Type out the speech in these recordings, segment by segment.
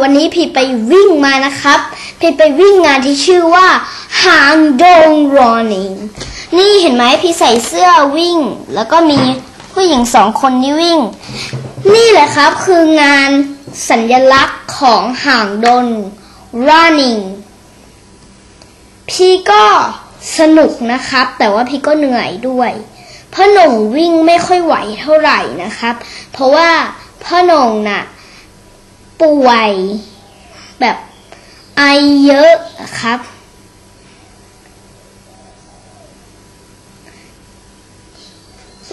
วันนี้พี่ไปวิ่งมานะครับ พี่ไปวิ่งงานที่ชื่อว่าหางดง running นี่เห็นไหมพี่ใส่เสื้อวิ่ง แล้วก็มีผู้หญิงสองคนที่วิ่ง นี่แหละครับคืองานสัญลักษณ์ของหางดง running พี่ก็สนุกนะครับ แต่ว่าพี่ก็เหนื่อยด้วยพ่อหน่งวิ่งไม่ค่อยไหวเท่าไหร่นะครับ เพราะว่าพ่อหน่งน่ะ ป่วย แบบไอเยอะครับ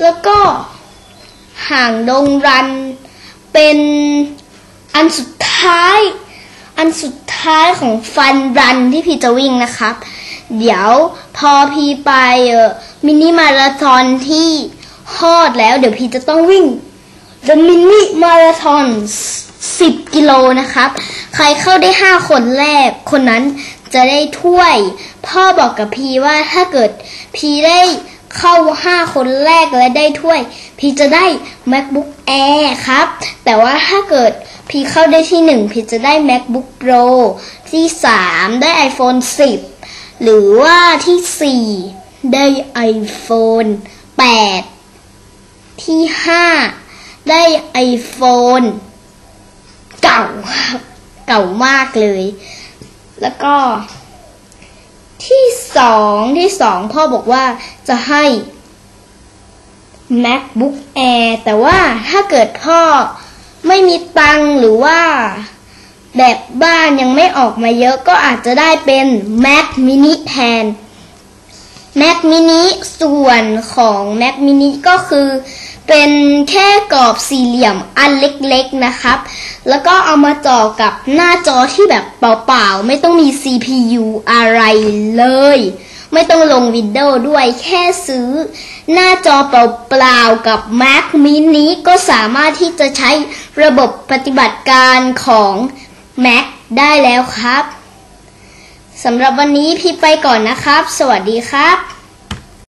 แล้วก็ห่างดงรันเป็นอันสุดท้าย อันสุดท้ายของฟันรันที่พี่จะวิ่งนะครับ เดี๋ยวพอพี่ไปมินิมาราธอนที่ฮอดแล้ว เดี๋ยวพี่จะต้องวิ่ง The Mini Marathon 10 กิโลนะครับ ใครเข้าได้ 5 คนแรก คนนั้นจะได้ถ้วย พ่อบอกกับพีว่าถ้าเกิดพีได้เข้า 5 คนแรกและได้ถ้วย พีจะได้ MacBook Air ครับ แต่ว่าถ้าเกิดพีเข้าได้ที่ 1 พีจะได้ MacBook Pro ที่ 3 ได้ iPhone 10 หรือว่าที่ 4 ได้ iPhone 8 ที่ 5 ได้ iPhone เก่าครับเก่ามากเลย แล้วก็ ที่สองที่สองพ่อบอกว่าจะให้ MacBook Air แต่ว่าถ้าเกิดพ่อไม่มีตังหรือว่าแบบบ้านยังไม่ออกมาเยอะก็อาจจะได้เป็น Mac mini แทน Mac mini ส่วนของ Mac mini ก็คือ เป็นแค่กรอบสี่เหลี่ยมอันเล็กๆนะครับ แล้วก็เอามาจ่อกับหน้าจอที่แบบเปล่าๆ ไม่ต้องมี CPU อะไรเลย ไม่ต้องลงวินโดว์ด้วยแค่ซื้อ หน้าจอเปล่าๆ กับ Mac mini ก็สามารถที่จะใช้ระบบปฏิบัติการของ Mac ได้แล้วครับสำหรับวันนี้พี่ไปก่อนนะครับ สวัสดีครับ